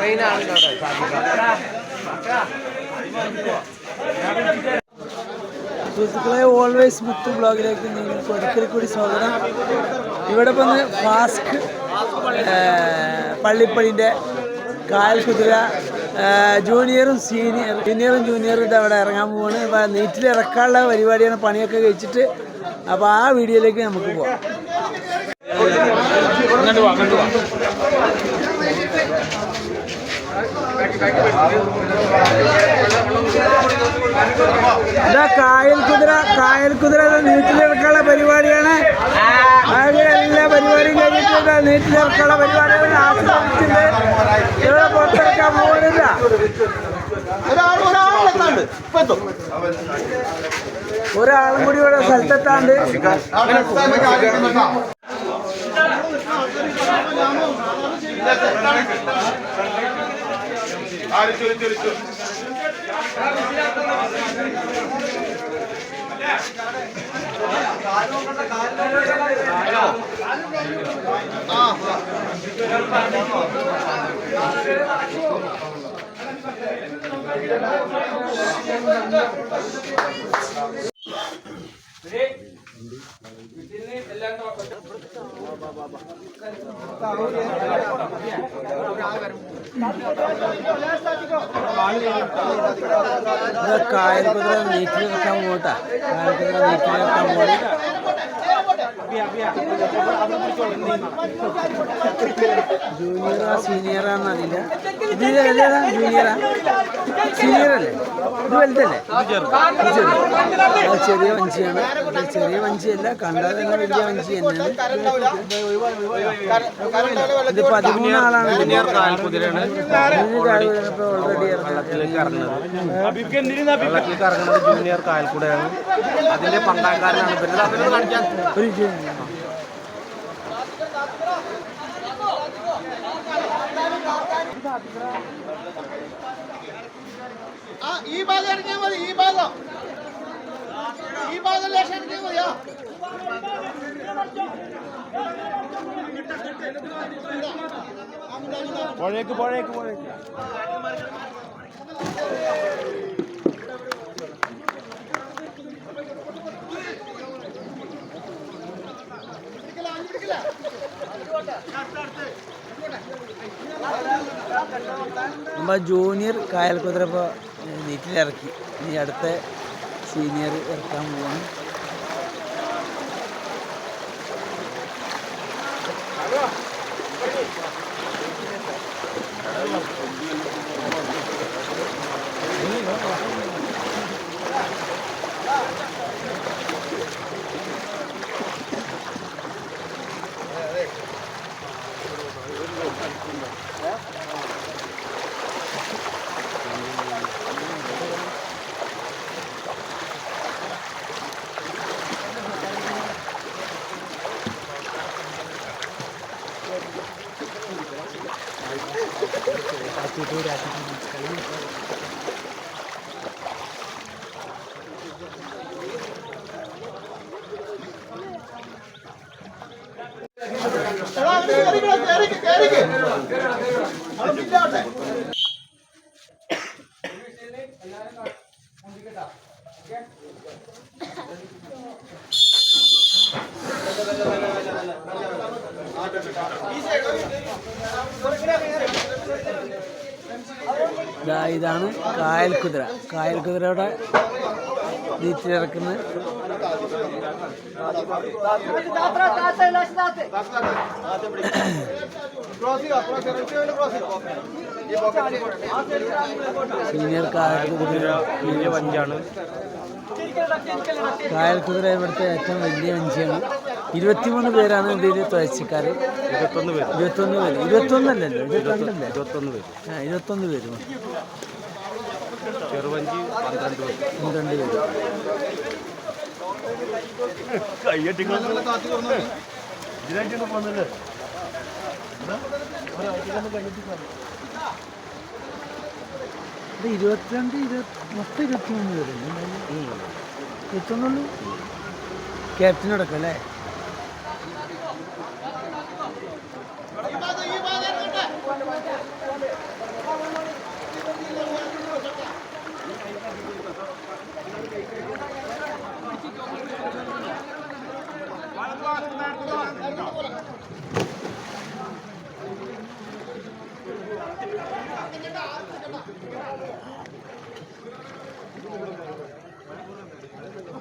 മെയിനാണ് സുഹൃത്തുക്കളെ ഓൾവേസ് മുത്തു ബ്ലോഗിലേക്ക് നിങ്ങൾക്ക് ഒരിക്കൽ കൂടി സ്വാഗതം. ഇവിടെ വന്ന് ഫാസ്ക് പള്ളിപ്പടിന്റെ കായൽ കുതിര ജൂനിയറും സീനിയർ സീനിയറും ജൂനിയറും ഇത് അവിടെ ഇറങ്ങാൻ പോവാണ്. അപ്പോൾ നീറ്റിൽ ഇറക്കാനുള്ള പരിപാടിയാണ് പണിയൊക്കെ കഴിച്ചിട്ട് അപ്പോൾ ആ വീഡിയോയിലേക്ക് നമുക്ക് പോവാം. ഇതാ കായൽ കുതിര കായൽ കുതിര നീറ്റിലിറക്കാനുള്ള പരിപാടിയാണ്. എല്ലാ പരിപാടിയും കഴിഞ്ഞിട്ടുണ്ട്. നീറ്റിലിറക്കാനുള്ള പരിപാടികൾ ആസ്വദിച്ചിട്ട് ഇവിടെ പുറത്തിറക്കാൻ പോകുന്നില്ല ഒരാളും കൂടി ഇവിടെ സ്ഥലത്തെത്താണ്ട്. ഇവിടെ കായൽ ചോദിച്ചു ചോദിച്ചു പോകട്ടാ കായൽ നീക്കി വെക്കാൻ പോകട്ടെ ജൂനിയറാ നീക്കി വെക്കാൻ ഏതാ ജൂനിയറാ സീനിയറാന്നറിയില്ല ജൂനിയറാ ഇത് ഇത്. ചെറിയ വഞ്ചിയാണ്. ചെറിയ വഞ്ചിയല്ല. കണ്ടാൽ തന്നെ വലിയ വഞ്ചി തന്നെയാണ്. ഇത് പതിമൂന്ന് ആളാണ് വെള്ളത്തിലേക്ക് ഇറങ്ങുന്നത് ജൂനിയർ കായൽക്കൂടെയാണ് അതിന്റെ പണ്ടാക്കാരനാണ്. പിന്നെ അതിനെ കാണിക്കാൻ ആ ഈ ഭാഗം ഇറങ്ങിയാൽ മതി ഈ ഭാഗം. ഈ ഭാഗം ലേശം ഇറങ്ങിയാൽ മതിയോ? പുഴയ്ക്ക് പുഴയ്ക്ക് പുഴയ്ക്ക്. നമ്മ ജൂനിയർ കായൽ കുതിര ഇപ്പോൾ നീറ്റിലിറക്കി ഇനി അടുത്ത സീനിയർ ഇറക്കാൻ പോവാണ്. ഇതാണ് കായൽ കുതിര. കായൽ കുതിരയുടെ നീറ്റിലിറക്കുന്ന സീനിയർ വലിയ വഞ്ചാണ് കായൽ കുതിര ഇവിടുത്തെ ഏറ്റവും വലിയ വഞ്ചിയാണ്. ഇരുപത്തിമൂന്ന് പേരാണ് ഇതിൽ തുഴച്ചിക്കാർ ഇരുപത്തൊന്ന് പേര്. ഇരുപത്തൊന്ന് പേര്. ഇരുപത്തൊന്നല്ലല്ലോ ഇരുപത്തിരണ്ടല്ലേ ഇരുപത്തൊന്ന് പേര്. ആ ഇരുപത്തൊന്ന് പേര്. ചെറുവഞ്ചി പന്ത്രണ്ട് പേര്. പന്ത്രണ്ട് പേര്. നിങ്ങളെ കാത്തു തുറന്നു നോക്കി. ഇത് ഇരുപത്തിരണ്ട് ഇരുപത്തി മൊത്തം ഇരുപത്തിമൂന്ന് പേരല്ലേ എത്തുന്നുള്ളൂ. ക്യാപ്റ്റനടക്കം അല്ലേ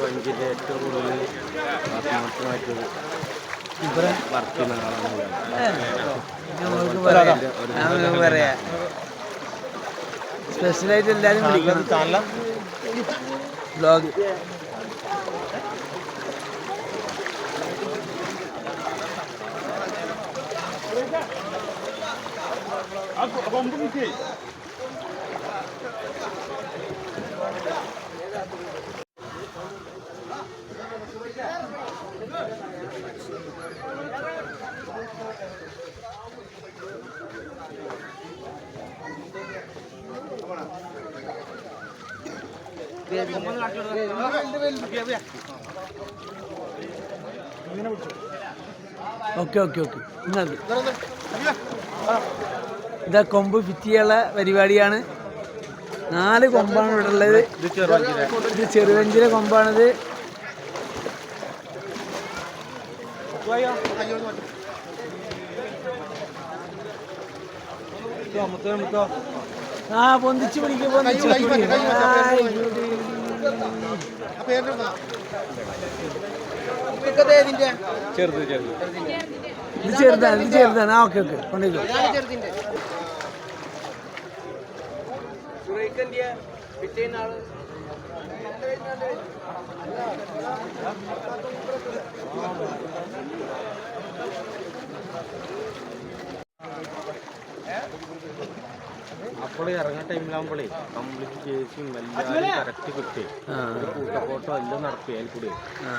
വഞ്ചിന്റെ ഏറ്റവും കൂടുതൽ ആത്മാർത്ഥമായിട്ട് വർക്ക് ചെയ്യുന്ന ആളാണ് പറയാം. സ്പെഷ്യലായിട്ട് എല്ലാവരും വിളിക്കണം. Blog okay okay okay. ഇന്നത് ഇതാ. കൊമ്പ് ഫിറ്റ് ചെയ്യാനുള്ള പരിപാടിയാണ്. നാല് കൊമ്പാണ് ഇവിടെ ഉള്ളത്. ഇത് ചെറുവഞ്ചിലെ കൊമ്പാണിത്. മുത്തോ മുത്തോ. ആ പൊന്തിച്ച് പിടിക്കും പൊന്തിച്ച്. ചെറുത് ചെറുത്. ഇത് ചെറുതാണ് ഇത് ചെറുതാണ്. ആ ഓക്കെ ഓക്കെ. കൊണ്ടുപോയിക്കോ അപ്പോൾ ഇറങ്ങുന്ന ടൈമിലാകുമ്പോഴേ കംപ്ലീറ്റ് ചേച്ചിയും എല്ലാവരും കറക്റ്റ് കിട്ടി. കൂട്ടക്കോട്ടോ എല്ലാം നടത്തി അതിൽ കൂടി. ആ.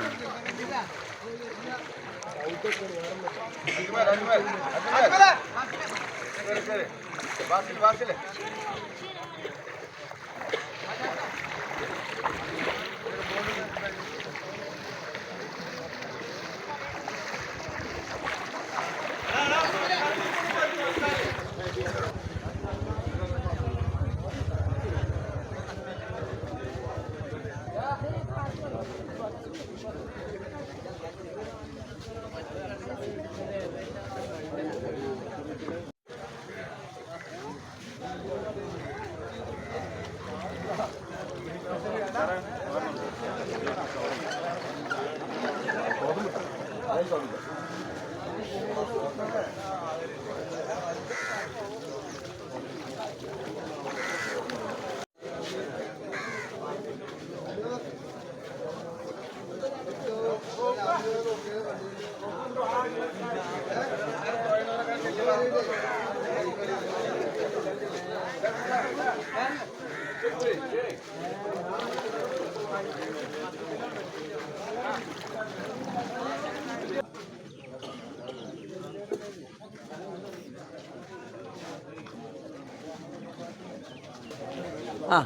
ആ.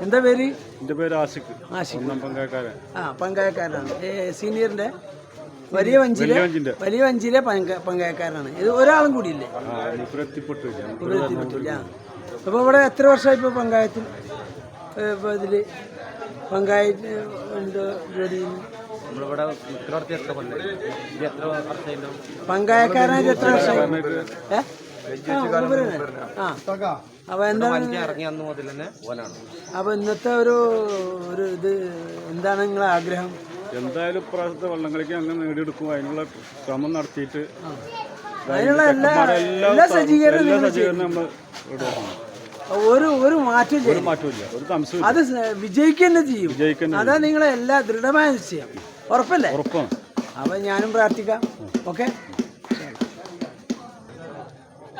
എന്താ പേര്? എന്റെ പേര് ആഷിഖ്. ആഷിഖ്. പങ്കായക്കാരൻ ആ പങ്കായക്കാരനാണ് ഏ, സീനിയറിന്റെ വലിയ വഞ്ചിലെ വലിയ വഞ്ചിലെ പങ്കായക്കാരനാണ് ഇത് ഒരാളും കൂടിയില്ലേ? എത്തിപ്പെട്ടില്ല അപ്പോൾ ഇവിടെ എത്ര വർഷമായി ഇപ്പോൾ പങ്കായത്തിൽ ഇപ്പോൾ ഇതിൽ പങ്കായത്തിൽ ജോലി? നമ്മളിവിടെ എത്ര കൊല്ലം എത്ര വർഷമായിട്ടും പങ്കായക്കാരനായിട്ട് എത്ര വർഷമായി. ആ അപ്പോൾ എന്താണ് ഇറങ്ങി അന്ന് മുതൽ തന്നെ ഓനാണ്. അപ്പോൾ ഇന്നത്തെ ഒരു ഒരു ഇത് എന്താണ് നിങ്ങളെ ആഗ്രഹം? എന്തായാലും ഇപ്രാവശ്യത്തെ വള്ളംകളിക്ക് അങ്ങനെ നേടിയെടുക്കും. അതിനുള്ള ശ്രമം നടത്തിയിട്ട് അതിനുള്ള എല്ലാ എല്ലാ എല്ലാ എല്ലാ സജ്ജീകരണം നമ്മൾ ഒരു ഒരു മാറ്റം ഒരു മാറ്റമില്ല ഒരു അത് വിജയിക്കുക തന്നെ ചെയ്യും. അതാ നിങ്ങളെ എല്ലാ ദൃഢമായ നിശ്ചയം. ഉറപ്പല്ലേ? ഉറപ്പാണ്. അപ്പം ഞാനും പ്രാർത്ഥിക്കാം. ഓക്കെ?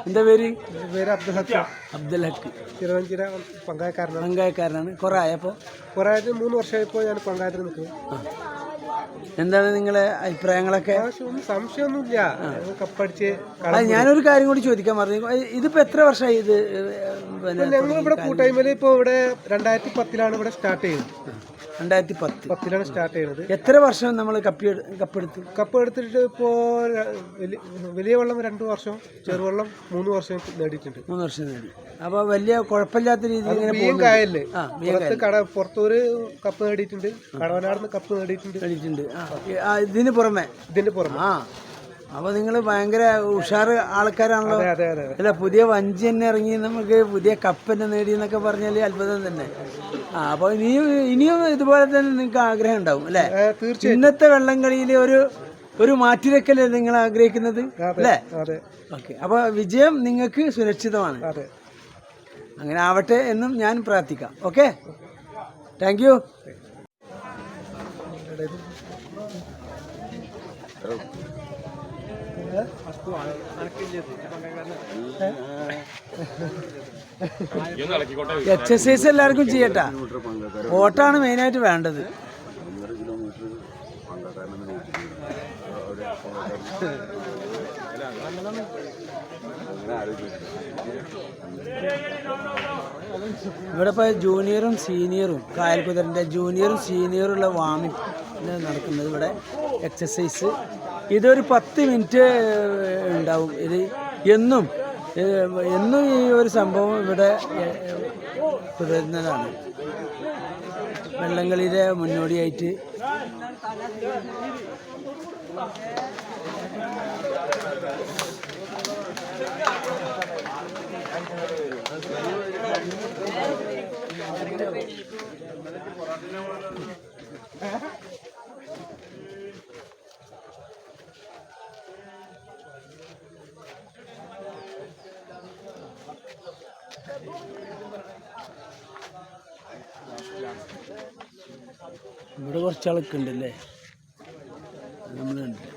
എന്താ പേര്? പേര് അബ്ദുൽ ഹക്കം. അബ്ദുൽ ഹക്ക്. തിരുവഞ്ചിര പങ്കായക്കാരനാണ്. പങ്കായക്കാരനാണ്. കുറേ ആയപ്പോൾ കുറേ മൂന്ന് വർഷമായപ്പോൾ ഞാൻ പങ്കായത്തിൽ നിൽക്കുന്നു. എന്താണ് നിങ്ങളെ അഭിപ്രായങ്ങളൊക്കെ? സംശയമൊന്നുമില്ല. കപ്പടിച്ച് ഞാനൊരു കാര്യം കൂടി ചോദിക്കാൻ പറഞ്ഞു ഇതിപ്പോ എത്ര വർഷമായി ഇത് ഞങ്ങൾ ഇവിടെ കൂട്ടായ്മയിൽ ഇപ്പോൾ ഇവിടെ രണ്ടായിരത്തി പത്തിലാണ് ഇവിടെ സ്റ്റാർട്ട് ചെയ്യുന്നത്. രണ്ടായിരത്തി പത്ത് പത്തിലാണ് സ്റ്റാർട്ട് ചെയ്യുന്നത് എത്ര വർഷം നമ്മൾ കപ്പി കപ്പെടുത്തു കപ്പ് എടുത്തിട്ട് ഇപ്പോൾ വലിയ വെള്ളം രണ്ട് വർഷം ചെറുവെള്ളം മൂന്ന് വർഷം നേടിയിട്ടുണ്ട്. മൂന്ന് വർഷം നേടി. അപ്പോൾ വലിയ കുഴപ്പമില്ലാത്ത രീതിയിൽ. കായലിൽ. പുറത്ത് കട പുറത്തൊരു കപ്പ് നേടിയിട്ടുണ്ട്. കടവനാടുന്ന് കപ്പ് നേടിയിട്ടുണ്ട്. നേടിയിട്ടുണ്ട്. ഇതിന് പുറമെ? ഇതിന്റെ പുറമെ. ആ അപ്പോൾ നിങ്ങൾ ഭയങ്കര ഉഷാർ ആൾക്കാരാണല്ലോ. അല്ല പുതിയ വഞ്ചി തന്നെ ഇറങ്ങി നമുക്ക് പുതിയ കപ്പ് തന്നെ നേടി എന്നൊക്കെ പറഞ്ഞാൽ അത്ഭുതം തന്നെ. ആ അപ്പൊ ഇനിയും ഇനിയും ഇതുപോലെ തന്നെ നിങ്ങൾക്ക് ആഗ്രഹം ഉണ്ടാവും അല്ലേ? ഇന്നത്തെ വെള്ളം വള്ളംകളിയിൽ ഒരു ഒരു മാറ്റിരക്കല്ലേ നിങ്ങൾ ആഗ്രഹിക്കുന്നത് അല്ലേ? ഓക്കെ അപ്പൊ വിജയം നിങ്ങൾക്ക് സുരക്ഷിതമാണ്. അങ്ങനെ ആവട്ടെ എന്നും ഞാൻ പ്രാർത്ഥിക്കാം ഓക്കെ? താങ്ക് യു എക്സസൈസ് എല്ലാവർക്കും ചെയ്യട്ടാ. ഓട്ടാണ് മെയിനായിട്ട് വേണ്ടത്. ഇവിടെ ഇപ്പോൾ ജൂനിയറും സീനിയറും കായൽക്കുതിരന്റെ ജൂനിയറും സീനിയറും ഉള്ള വാമിങ് നടക്കുന്നത് ഇവിടെ എക്സസൈസ് ഇതൊരു പത്ത് മിനിറ്റ് ഉണ്ടാവും. ഇത് എന്നും എന്നും ഈ ഒരു സംഭവം ഇവിടെ തുടരുന്നതാണ്. വെള്ളംകളിയുടെ മുന്നോടിയായിട്ട്. ഇവിടെ കുറച്ച് ആളൊക്കെ ഉണ്ടല്ലേ നമ്മൾ കണ്ടില്ല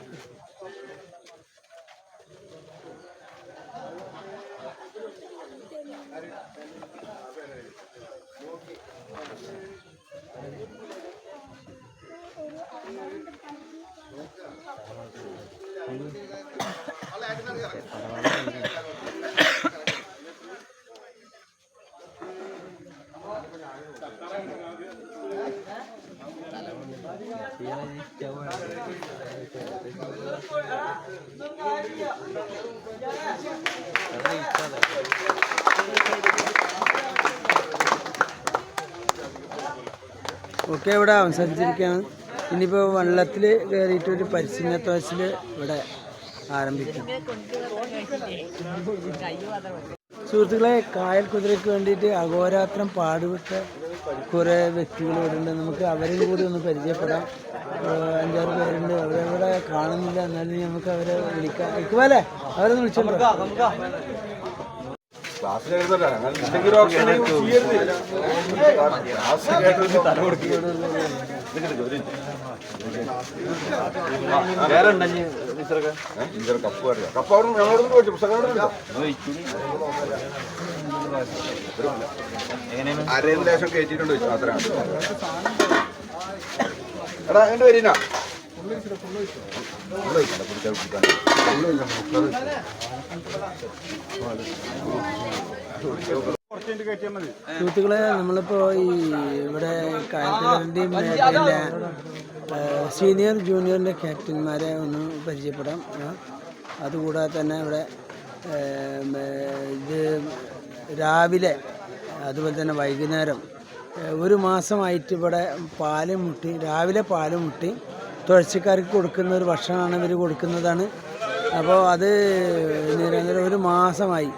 ഒക്കെ ഇവിടെ അവസാനിച്ചിരിക്കുകയാണ്. ഇനിയിപ്പോൾ വെള്ളത്തിൽ കയറിയിട്ട് ഒരു പരിശീലന തോശിൽ ഇവിടെ ആരംഭിക്കും. സുഹൃത്തുക്കളെ കായൽ കുതിരയ്ക്ക് വേണ്ടിയിട്ട് അഘോരാത്രം പാടുവിട്ട കുറേ വ്യക്തികൾ ഇവിടെ ഉണ്ട്. നമുക്ക് അവരെയും കൂടി ഒന്ന് പരിചയപ്പെടാം. അഞ്ചാറ് പേരുണ്ട്. അവരവിടെ കാണുന്നില്ല. എന്നാലും നമുക്ക് അവരെ വിളിക്കാം. ഇക്കുവാലേ അവരൊന്ന് വിളിച്ചോളൂ കപ്പ് അവിടെ ഞങ്ങളോട് ചോദിച്ചു പുസ്തകം അരയിൽ ലേശം കയറ്റിയിട്ടുണ്ട് ചോദിച്ചു അത്രയാണ് എടാ എന്റെ വരീന സുഹൃത്തുക്കളെ നമ്മളിപ്പോൾ ഈ ഇവിടെ സീനിയർ ജൂനിയറിന്റെ ക്യാപ്റ്റന്മാരെ ഒന്ന് പരിചയപ്പെടാം. അതുകൂടാതെ തന്നെ ഇവിടെ ഇത് രാവിലെ അതുപോലെ തന്നെ വൈകുന്നേരം ഒരു മാസമായിട്ട് ഇവിടെ പാൽ മുട്ടി രാവിലെ പാൽ മുട്ടി തുഴച്ചിക്കാർക്ക് കൊടുക്കുന്ന ഒരു ഭക്ഷണമാണ് ഇവർ കൊടുക്കുന്നതാണ്. അപ്പോൾ അത് നിരന്തരം ഒരു മാസമായി.